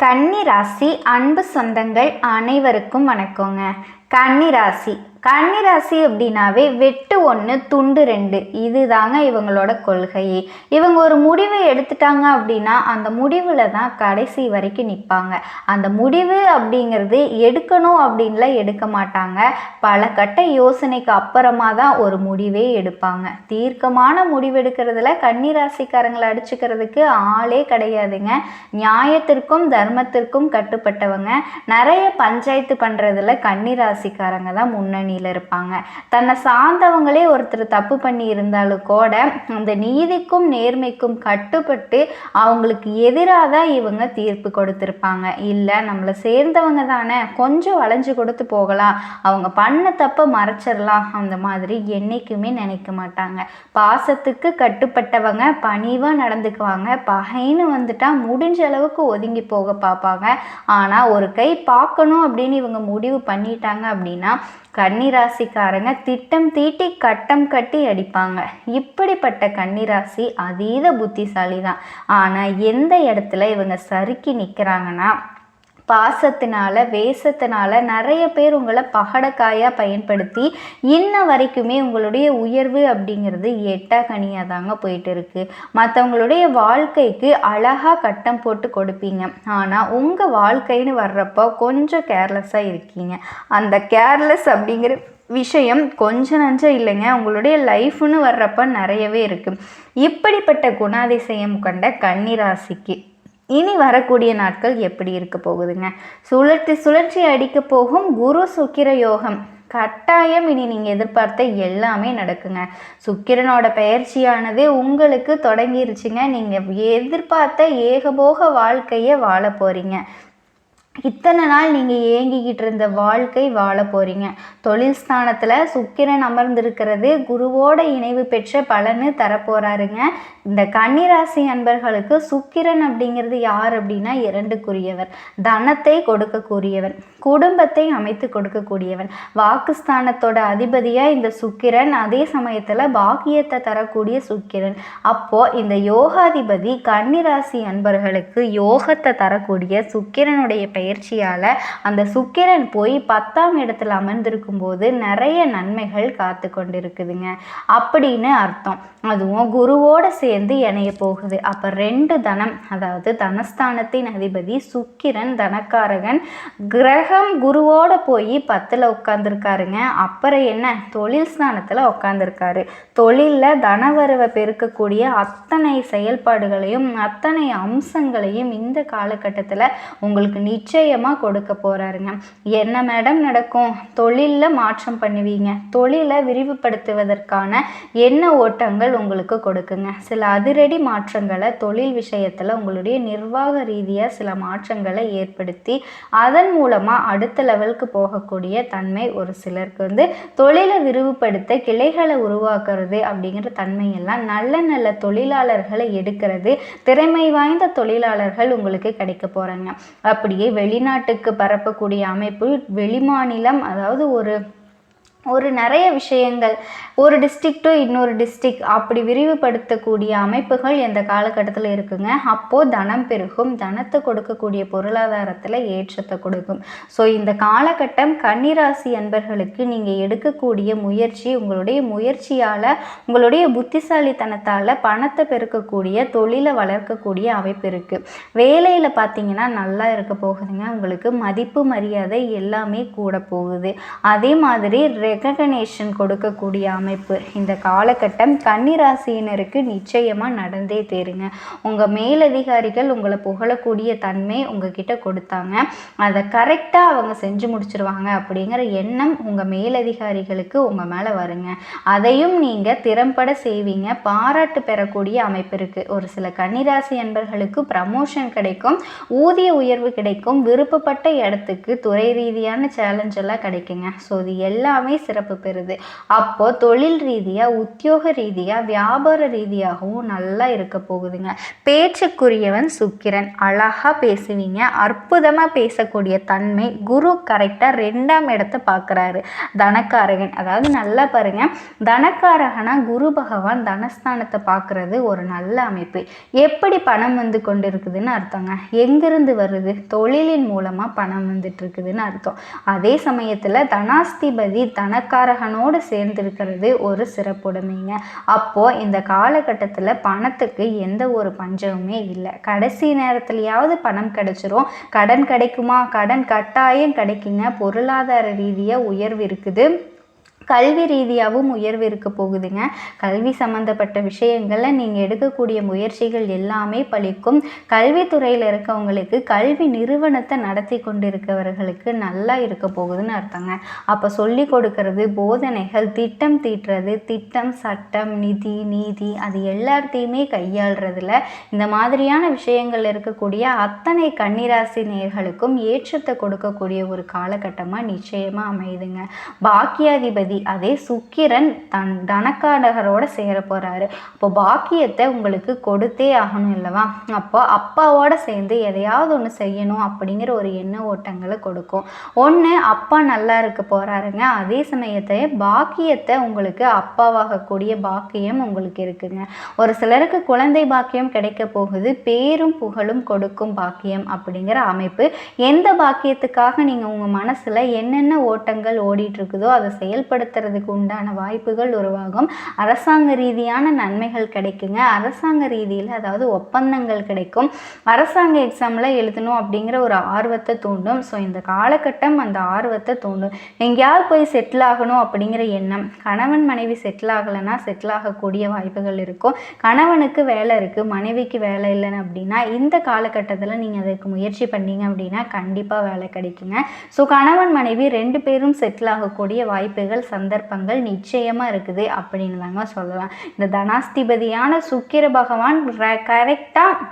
கன்னி ராசி அன்பு சொந்தங்கள் அனைவருக்கும் வணக்கங்க. கன்னி ராசி கன்னிராசி அப்படின்னாவே வெட்டு ஒன்று துண்டு ரெண்டு. இதுதாங்க இவங்களோட கொள்கையே. இவங்க ஒரு முடிவை எடுத்துட்டாங்க அப்படின்னா அந்த முடிவில் தான் கடைசி வரைக்கும் நிற்பாங்க அந்த முடிவு அப்படிங்கிறது எடுக்கணும் அப்படின்லாம் எடுக்க மாட்டாங்க. பல கட்ட யோசனைக்கு அப்புறமா தான் ஒரு முடிவே எடுப்பாங்க. தீர்க்கமான முடிவெடுக்கிறதுல கன்னிராசிக்காரங்களை அடிச்சுக்கிறதுக்கு ஆளே கிடையாதுங்க. நியாயத்திற்கும் தர்மத்திற்கும் கட்டுப்பட்டவங்க. நிறைய பஞ்சாயத்து பண்ணுறதுல கன்னி ராசிக்காரங்க தான் பின்னணியில் இருப்பாங்க. தன்னை சார்ந்தவங்களே ஒருத்தர் தப்பு பண்ணி இருந்தாலும் கூட அந்த நீதிக்கும் நேர்மைக்கும் கட்டுப்பட்டு அவங்களுக்கு எதிராக தான் இவங்க தீர்ப்பு கொடுத்துருப்பாங்க. இல்லை நம்மளை சேர்ந்தவங்க தானே கொஞ்சம் வளைஞ்சு கொடுத்து போகலாம். அவங்க பண்ண தப்பை மறைச்சிடலாம். அந்த மாதிரி என்றைக்குமே நினைக்க மாட்டாங்க. பாசத்துக்கு கட்டுப்பட்டவங்க பணிவாக நடந்துக்குவாங்க. பகைன்னு வந்துட்டா முடிஞ்ச அளவுக்கு ஒதுங்கி போக பார்ப்பாங்க. ஆனால் ஒரு கை பார்க்கணும் அப்படின்னு இவங்க முடிவு பண்ணிட்டாங்க அப்படின்னா கண் கன்னிராசிக்காரங்க திட்டம் தீட்டி கட்டம் கட்டி அடிப்பாங்க. இப்படிப்பட்ட கன்னிராசி அதீத புத்திசாலி தான் ஆனால் எந்த இடத்துல இவங்க சறுக்கி நிற்கிறாங்கன்னா பாசத்தினால வேசத்தினால நிறைய பேர் உங்களை பகடக்காயாக பயன்படுத்தி இன்ன வரைக்குமே உங்களுடைய உயர்வு அப்படிங்கிறது எட்டா கனியாக தாங்க போயிட்டு இருக்கு மற்றவங்களுடைய வாழ்க்கைக்கு அழகாக கட்டம் போட்டு கொடுப்பீங்க. ஆனால் உங்கள் வாழ்க்கைன்னு வர்றப்போ கொஞ்சம் கேர்லெஸ்ஸாக இருக்கீங்க. அந்த கேர்லெஸ் அப்படிங்கிற விஷயம் கொஞ்சம் நஞ்சம் இல்லைங்க. உங்களுடைய லைஃப்னு வர்றப்ப நிறையவே இருக்குது இப்படிப்பட்ட குணாதிசயம் கொண்ட கன்னிராசிக்கு இனி வரக்கூடிய நாட்கள் எப்படி இருக்க போகுதுங்க? சுழற்சி சுழற்சி அடிக்க போகும் குரு சுக்கிர யோகம். கட்டாயம் இனி நீங்கள் எதிர்பார்த்த எல்லாமே நடக்குங்க. சுக்கிரனோட பயிற்சியானது உங்களுக்கு தொடங்கிருச்சுங்க. நீங்கள் எதிர்பார்த்த ஏகபோக வாழ்க்கையை வாழ போகிறீங்க இத்தனை நாள் நீங்கள் ஏங்கிக்கிட்டு இருந்த வாழ்க்கை வாழ போகிறீங்க தொழில் ஸ்தானத்தில் சுக்கிரன் அமர்ந்திருக்கிறது குருவோட இணைவு பெற்ற பலனு தரப்போகிறாருங்க இந்த கன்னிராசி அன்பர்களுக்கு சுக்கிரன் அப்படிங்கிறது யார் அப்படின்னா இரண்டுக்குரியவர். தனத்தை கொடுக்கக்கூடியவன் குடும்பத்தை அமைத்து கொடுக்கக்கூடியவன். வாக்குஸ்தானத்தோட அதிபதியாக இந்த சுக்கிரன் அதே சமயத்தில் பாக்கியத்தை தரக்கூடிய சுக்கிரன். அப்போது இந்த யோகாதிபதி கன்னிராசி அன்பர்களுக்கு யோகத்தை தரக்கூடிய சுக்கிரனுடைய பெயர் பயிற்சியால் அந்த சுக்கிரன் போய் பத்தாம் இடத்துல அமர்ந்திருக்கும் போது நிறைய நன்மைகள் காத்து கொண்டிருக்குதுங்க. அப்படின்னு அர்த்தம். அதுவும் குருவோட சேர்ந்து இணைய போகுது. அப்போ ரெண்டு தனம் அதாவது தனஸ்தானத்தின் அதிபதி சுக்கிரன் தனக்காரகன் கிரகம் குருவோட போய் பத்தில் உட்காந்துருக்காருங்க அப்புறம் என்ன? தொழில் ஸ்தானத்தில் உட்காந்துருக்காரு தொழிலில் தனவரவை பெருக்கக்கூடிய அத்தனை செயல்பாடுகளையும் அத்தனை அம்சங்களையும் இந்த காலகட்டத்தில் உங்களுக்கு நிச்சயம் நிச்சயமாக கொடுக்க போகிறாருங்க என்ன மேடம் நடக்கும்? தொழிலில் மாற்றம் பண்ணுவீங்க. தொழிலை விரிவுபடுத்துவதற்கான என்ன ஓட்டங்கள் உங்களுக்கு கொடுக்குங்க? சில அதிரடி மாற்றங்களை தொழில் விஷயத்தில் உங்களுடைய நிர்வாக ரீதியாக சில மாற்றங்களை ஏற்படுத்தி அதன் மூலமாக அடுத்த லெவலுக்கு போகக்கூடிய தன்மை ஒரு சிலருக்கு வந்து தொழிலை விரிவுபடுத்த கிளைகளை உருவாக்குறது அப்படிங்கிற தன்மையெல்லாம் நல்ல நல்ல தொழிலாளர்களை எடுக்கிறது திறமை வாய்ந்த தொழிலாளர்கள் உங்களுக்கு கிடைக்க போகிறாங்க அப்படியே வெளிநாட்டுக்கு பரப்பக்கூடிய அமைப்பு வெளிமாநிலம் அதாவது ஒரு ஒரு நிறைய விஷயங்கள் ஒரு டிஸ்ட்ரிக் டு இன்னொரு டிஸ்ட்ரிக் அப்படி விரிவுபடுத்தக்கூடிய அமைப்புகள் இந்த காலகட்டத்தில் இருக்குங்க? அப்போது தனம் பெருகும் தனத்தை கொடுக்கக்கூடிய பொருளாதாரத்தில் ஏற்றத்தை கொடுக்கும். ஸோ இந்த காலகட்டம் கன்னிராசி அன்பர்களுக்கு நீங்கள் எடுக்கக்கூடிய முயற்சி உங்களுடைய முயற்சியால் உங்களுடைய புத்திசாலித்தனத்தால் பணத்தை பெருக்கக்கூடிய தொழிலை வளர்க்கக்கூடிய அமைப்பு இருக்குது வேலையில் பார்த்தீங்கன்னா நல்லா இருக்க போகுதுங்க. உங்களுக்கு மதிப்பு மரியாதை எல்லாமே கூட போகுது. அதே மாதிரி ரெக்கக்னேஷன் கொடுக்கக்கூடிய அமைப்பு. இந்த காலகட்டம் கன்னிராசியினருக்கு நிச்சயமாக நடந்தே தேருங்க. உங்கள் மேலதிகாரிகள் உங்களை புகழக்கூடிய தன்மை உங்ககிட்ட கொடுத்தாங்க. அதை கரெக்டாக அவங்க செஞ்சு முடிச்சிருவாங்க அப்படிங்கிற எண்ணம் உங்கள் மேலதிகாரிகளுக்கு உங்கள் மேலே வருங்க. அதையும் நீங்கள் திறம்பட செய்வீங்க. பாராட்டு பெறக்கூடிய அமைப்பு இருக்குது ஒரு சில கன்னிராசி அன்பர்களுக்கு ப்ரமோஷன் கிடைக்கும். ஊதிய உயர்வு கிடைக்கும். விருப்பப்பட்ட இடத்துக்கு துறை ரீதியான சேலஞ்செல்லாம் கிடைக்குங்க. ஸோ இது எல்லாமே சிறப்பு பெறுது. அப்போ தொழில் ரீதியாக உத்தியோக ரீதியாக வியாபார ரீதியாகவும் நல்லா இருக்க போகுதுங்க. பேச்சுக்குரியவன் சுக்கிரன். அழகாக பேசுவீங்க. அற்புதமாக பேசக்கூடிய தன்மை குரு கரெக்டாக ரெண்டாம் இடத்தை பார்க்குறாரு. தனக்காரகன். அதாவது நல்லா பாருங்க. தனக்காரகனா குரு பகவான் தனஸ்தானத்தை பார்க்குறது ஒரு நல்ல அமைப்பு. எப்படி பணம் வந்து கொண்டு இருக்குதுன்னு அர்த்தங்க. எங்கிருந்து வருது? தொழிலின் மூலமாக பணம் வந்துட்டு இருக்குதுன்னு அர்த்தம். அதே சமயத்தில் தனாஸ்திபதி பணக்காரகனோடு சேர்ந்திருக்கிறது ஒரு சிறப்புடைமைங்க. அப்போது இந்த காலகட்டத்தில் பணத்துக்கு எந்த ஒரு பஞ்சமுமே இல்லை. கடைசி நேரத்துலையாவது பணம் கிடைச்சிரும். கடன் கிடைக்குமா? கடன் கட்டாயம் கிடைக்குங்க. பொருளாதார ரீதியாக உயர்வு இருக்குது. கல்வி ரீதியாகவும் உயர்வு இருக்க போகுதுங்க. கல்வி சம்மந்தப்பட்ட விஷயங்களில் நீங்கள் எடுக்கக்கூடிய முயற்சிகள் எல்லாமே பழிக்கும் கல்வித்துறையில் இருக்கவங்களுக்கு கல்வி நிறுவனத்தை நடத்தி கொண்டிருக்கவர்களுக்கு நல்லா இருக்க போகுதுன்னு அர்த்தங்க. அப்போ சொல்லி கொடுக்கறது போதனைகள் திட்டம் தீட்டுறது திட்டம் சட்டம் நிதி நீதி அது எல்லாத்தையுமே கையாளுறதுல இந்த மாதிரியான விஷயங்கள் இருக்கக்கூடிய அத்தனை கன்னிராசி நேர்களுக்கும் ஏற்றத்தை கொடுக்கக்கூடிய ஒரு காலகட்டமாக நிச்சயமாக அமையுதுங்க. பாக்கியாதிபதி அதே சுக்கிரன் தன் தனக்காரகரோட சேர போகிறாரு அப்போ பாக்கியத்தை உங்களுக்கு கொடுத்தே ஆகணும் இல்லவா? அப்போ அப்பாவோட சேர்ந்து எதையாவது ஒன்று செய்யணும் அப்படிங்கிற ஒரு எண்ண ஓட்டங்களை கொடுக்கும். ஒன்று அப்பா நல்லா இருக்க போகிறாருங்க அதே சமயத்தை பாக்கியத்தை உங்களுக்கு அப்பாவாகக்கூடிய பாக்கியம் உங்களுக்கு இருக்குங்க. ஒரு சிலருக்கு குழந்தை பாக்கியம் கிடைக்க போகுது பேரும் புகழும் கொடுக்கும் பாக்கியம் அப்படிங்கிற அமைப்பு. எந்த பாக்கியத்துக்காக நீங்கள் உங்கள் மனசில் என்னென்ன ஓட்டங்கள் ஓடிட்டு இருக்குதோ அதை செயல்படுத்த செயல்படுத்துறதுக்கு உண்டான வாய்ப்புகள் உருவாகும். அரசாங்க ரீதியான நன்மைகள் கிடைக்குங்க. அரசாங்க ரீதியில் அதாவது ஒப்பந்தங்கள் கிடைக்கும். அரசாங்க எக்ஸாமில் எழுதணும் அப்படிங்கிற ஒரு ஆர்வத்தை தூண்டும். ஸோ இந்த காலகட்டம் அந்த ஆர்வத்தை தூண்டும். எங்கேயாவது போய் செட்டில் ஆகணும் அப்படிங்கிற எண்ணம். கணவன் மனைவி செட்டில் ஆகலைன்னா செட்டில் ஆகக்கூடிய வாய்ப்புகள் இருக்கும். கணவனுக்கு வேலை இருக்குது மனைவிக்கு வேலை இல்லைன்னு அப்படின்னா இந்த காலகட்டத்தில் நீங்கள் அதற்கு முயற்சி பண்ணீங்க அப்படின்னா கண்டிப்பாக வேலை கிடைக்குங்க. ஸோ கணவன் மனைவி ரெண்டு பேரும் செட்டில் ஆகக்கூடிய வாய்ப்புகள் சந்தர்ப்பங்கள் நிச்சயமாக இருக்குது அப்படின்னு தாங்க சொல்லலாம். இந்த தனாஸ்திபதியான சுக்கிர பகவான் கரெக்டாக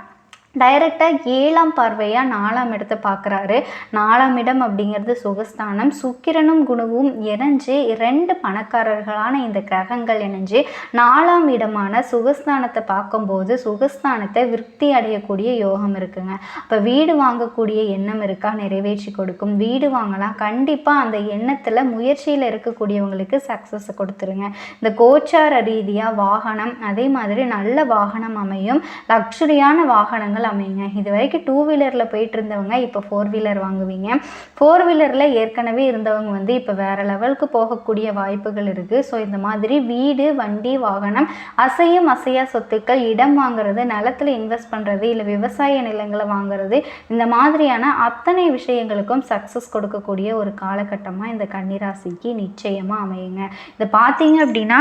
டைரெக்டாக ஏழாம் பார்வையாக நாலாம் இடத்தை பார்க்குறாரு. நாலாம் இடம் அப்படிங்கிறது சுகஸ்தானம். சுக்கிரனும் குணவும் இணைஞ்சு ரெண்டு பணக்காரர்களான இந்த கிரகங்கள் இணைஞ்சு நாலாம் இடமான சுகஸ்தானத்தை பார்க்கும்போது சுகஸ்தானத்தை விருத்தி அடையக்கூடிய யோகம் இருக்குங்க. இப்போ வீடு வாங்கக்கூடிய எண்ணம் இருக்கா? நிறைவேற்றி கொடுக்கும். வீடு வாங்கலாம் கண்டிப்பாக அந்த எண்ணத்தில் முயற்சியில் இருக்கக்கூடியவங்களுக்கு சக்ஸஸ் கொடுத்துருங்க. இந்த கோச்சார ரீதியாக வாகனம் அதே மாதிரி நல்ல வாகனம் அமையும். லக்ஸுரியான வாகனங்கள் அமைங்க இது வரைக்கும் டூ வீலரில் போயிட்டு இருந்தவங்க இப்போ ஃபோர் வீலர் வாங்குவீங்க. ஃபோர் வீலரில் ஏற்கனவே இருந்தவங்க வந்து இப்போ வேறு லெவலுக்கு போகக்கூடிய வாய்ப்புகள் இருக்குது ஸோ இந்த மாதிரி வீடு வண்டி வாகனம் அசையும் அசையா சொத்துக்கள் இடம் வாங்குறது நிலத்தில் இன்வெஸ்ட் பண்ணுறது இல்லை விவசாய நிலங்களை வாங்குறது இந்த மாதிரியான அத்தனை விஷயங்களுக்கும் சக்ஸஸ் கொடுக்கக்கூடிய ஒரு காலகட்டமாக இந்த கன்னிராசிக்கு நிச்சயமாக அமையுங்க. இதை பார்த்தீங்க அப்படின்னா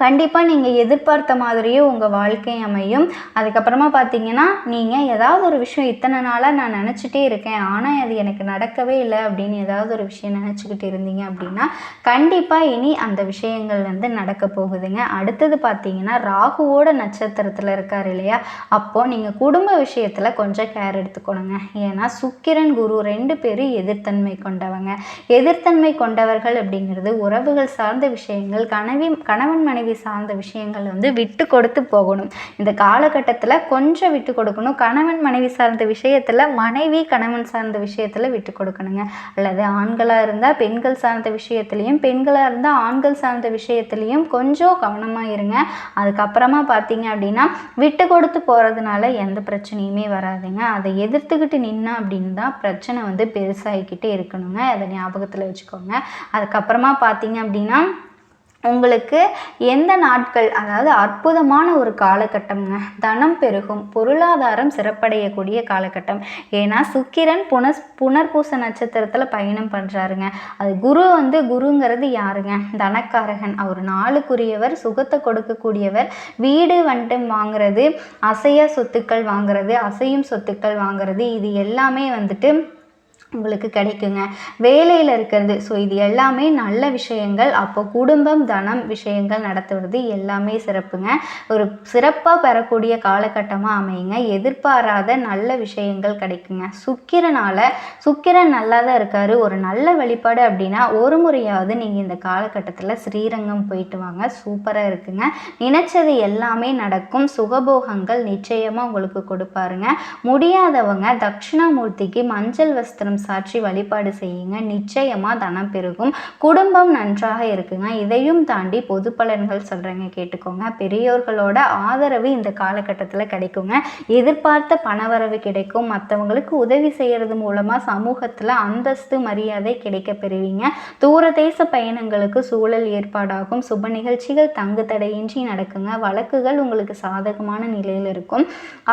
கண்டிப்பாக நீங்கள் எதிர்பார்த்த மாதிரியே உங்கள் வாழ்க்கை அமையும். அதுக்கப்புறமா பார்த்தீங்கன்னா நீங்கள் ஏதாவது ஒரு விஷயம் இத்தனை நாளாக நான் நினச்சிட்டே இருக்கேன். ஆனால் அது எனக்கு நடக்கவே இல்லை அப்படின்னு ஏதாவது ஒரு விஷயம் நினச்சிக்கிட்டு இருந்தீங்க அப்படின்னா கண்டிப்பாக இனி அந்த விஷயங்கள் வந்து நடக்க போகுதுங்க. அடுத்தது பார்த்தீங்கன்னா ராகுவோட நட்சத்திரத்தில் இருக்கார் இல்லையா? அப்போது நீங்கள் குடும்ப விஷயத்தில் கொஞ்சம் கேர் எடுத்துக்கணுங்க. ஏன்னா சுக்கிரன் குரு ரெண்டு பேரும் எதிர்த்தன்மை கொண்டவங்க. எதிர்த்தன்மை கொண்டவர்கள் அப்படிங்கிறது உறவுகள் சார்ந்த விஷயங்கள் கனவி கணவன் மனைவி மனைவி சார்ந்த விஷயங்கள் வந்து விட்டு கொடுத்து போகணும். இந்த காலகட்டத்தில் கொஞ்சம் விட்டு கொடுக்கணும். கணவன் மனைவி சார்ந்த விஷயத்தில் மனைவி கணவன் சார்ந்த விஷயத்தில் விட்டு கொடுக்கணுங்க. அல்லது ஆண்களாக இருந்தால் பெண்கள் சார்ந்த விஷயத்துலையும் பெண்களாக இருந்தால் ஆண்கள் சார்ந்த விஷயத்துலையும் கொஞ்சம் கவனமாக இருங்க. அதுக்கப்புறமா பார்த்தீங்க அப்படின்னா விட்டு கொடுத்து போகிறதுனால எந்த பிரச்சனையுமே வராதுங்க. அதை எதிர்த்துக்கிட்டு நின்னா அப்படின்னு தான் பிரச்சனை வந்து பெருசாகிக்கிட்டே இருக்கணுங்க. அதை ஞாபகத்தில் வச்சுக்கோங்க. அதுக்கப்புறமா பார்த்தீங்க அப்படின்னா உங்களுக்கு எந்த நாட்கள் அதாவது அற்புதமான ஒரு காலகட்டம்ங்க. தனம் பெருகும் பொருளாதாரம் சிறப்படையக்கூடிய காலகட்டம். ஏன்னா சுக்கிரன் புனஸ் புனர்பூச நட்சத்திரத்தில் பயணம் பண்ணுறாருங்க அது குரு வந்து குருங்கிறது யாருங்க? தனக்காரகன். அவர் நாளுக்குரியவர் சுகத்தை கொடுக்கக்கூடியவர். வீடு வந்துட்டு வாங்குறது அசைய சொத்துக்கள் வாங்குறது அசையும் சொத்துக்கள் வாங்குறது இது எல்லாமே வந்துட்டு உங்களுக்கு கிடைக்குங்க. வேலையில் இருக்கிறது. ஸோ இது எல்லாமே நல்ல விஷயங்கள். அப்போ குடும்பம் தனம் விஷயங்கள் நடத்துவது எல்லாமே சிறப்புங்க. ஒரு சிறப்பாக பெறக்கூடிய காலகட்டமாக அமையுங்க. எதிர்பாராத நல்ல விஷயங்கள் கிடைக்குங்க. சுக்கிரனால் சுக்கிரன் நல்லா தான் இருக்கார். ஒரு நல்ல வழிபாடு அப்படின்னா ஒரு முறையாவது நீங்கள் இந்த காலகட்டத்தில் ஸ்ரீரங்கம் போயிட்டு வாங்க. சூப்பராக இருக்குங்க. நினைச்சது எல்லாமே நடக்கும். சுகபோகங்கள் நிச்சயமாக உங்களுக்கு கொடுப்பாருங்க. முடியாதவங்க தட்சிணாமூர்த்திக்கு மஞ்சள் வஸ்திரம் சாட்சி வழிபாடு செய்யுங்க. நிச்சயமாக தனம் பெருகும். குடும்பம் நன்றாக இருக்குங்க. இதையும் தாண்டி பொது பலன்கள் சொல்கிறேங்க கேட்டுக்கோங்க. பெரியோர்களோட ஆதரவு இந்த காலகட்டத்தில் கிடைக்குங்க. எதிர்பார்த்த பணவரவு கிடைக்கும். மற்றவங்களுக்கு உதவி செய்கிறது மூலமாக சமூகத்தில் அந்தஸ்து மரியாதை கிடைக்க பெறுவீங்க. தூரதேச பயணங்களுக்கு சூழல் ஏற்பாடாகும். சுப நிகழ்ச்சிகள் தங்கு தடையின்றி நடக்குங்க. வழக்குகள் உங்களுக்கு சாதகமான நிலையில் இருக்கும்.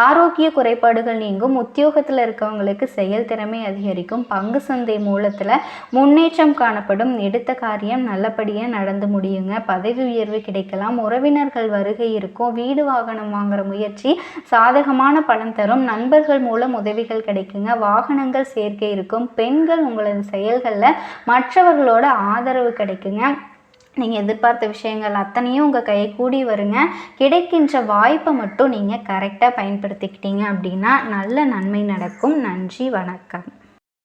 ஆரோக்கிய குறைபாடுகள் நீங்கும். உத்தியோகத்தில் இருக்கவங்களுக்கு செயல் திறமை அதிகரிக்கும். பங்கு சந்தை மூலத்தில் முன்னேற்றம் காணப்படும். எடுத்த காரியம் நல்லபடியாக நடந்து முடியுங்க. பதவி உயர்வு கிடைக்கலாம். உறவினர்கள் வருகை இருக்கும். வீடு வாகனம் வாங்குற முயற்சி சாதகமான பலன் தரும். நண்பர்கள் மூலம் உதவிகள் கிடைக்குங்க. வாகனங்கள் சேர்க்கை இருக்கும். பெண்கள் உங்களது செயல்களில் மற்றவர்களோட ஆதரவு கிடைக்குங்க. நீங்கள் எதிர்பார்த்த விஷயங்கள் அத்தனையும் உங்கள் கையை கூடி வருங்க. கிடைக்கின்ற வாய்ப்பை மட்டும் நீங்கள் கரெக்டாக பயன்படுத்திக்கிட்டீங்க அப்படின்னா நல்ல நன்மை நடக்கும். நன்றி வணக்கம்.